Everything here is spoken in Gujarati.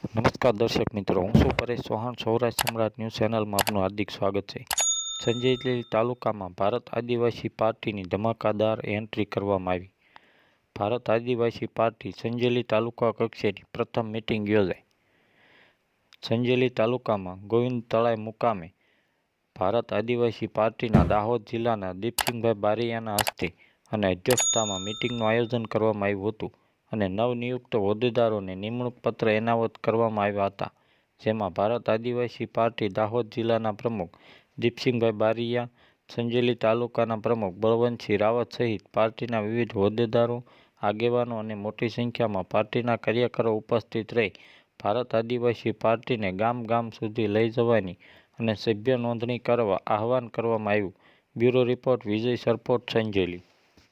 નમસ્કાર દર્શક મિત્રો, હું શું પરેશ ચૌહાણ, સૌરાષ્ટ્ર સમ્રાટ ન્યૂઝ ચેનલમાં આપનું હાર્દિક સ્વાગત છે. સંજેલી તાલુકામાં ભારત આદિવાસી પાર્ટીની ધમાકાદાર એન્ટ્રી કરવામાં આવી. ભારત આદિવાસી પાર્ટી સંજેલી તાલુકા કક્ષેની પ્રથમ મિટિંગ યોજાઈ. સંજેલી તાલુકામાં ગોવિંદ તળાઈ મુકામે ભારત આદિવાસી પાર્ટીના દાહોદ જિલ્લાના દીપસિંહભાઈ બારિયાના હસ્તે અને અધ્યક્ષતામાં મિટિંગનું આયોજન કરવામાં આવ્યું હતું. અને નવનિયુક્ત હોદ્દેદારોને નિમણૂક પત્ર એનાયત કરવામાં આવ્યા હતા, જેમાં ભારત આદિવાસી પાર્ટી દાહોદ જિલ્લાના પ્રમુખ દીપસિંહભાઈ બારિયા, સંજેલી તાલુકાના પ્રમુખ બળવંતસિંહ રાવત સહિત પાર્ટીના વિવિધ હોદ્દેદારો, આગેવાનો અને મોટી સંખ્યામાં પાર્ટીના કાર્યકરો ઉપસ્થિત રહી ભારત આદિવાસી પાર્ટીને ગામ ગામ સુધી લઈ જવાની અને સભ્ય નોંધણી કરવા આહવાન કરવામાં આવ્યું. Bureau report Vijay Sarpot, Sanjeli.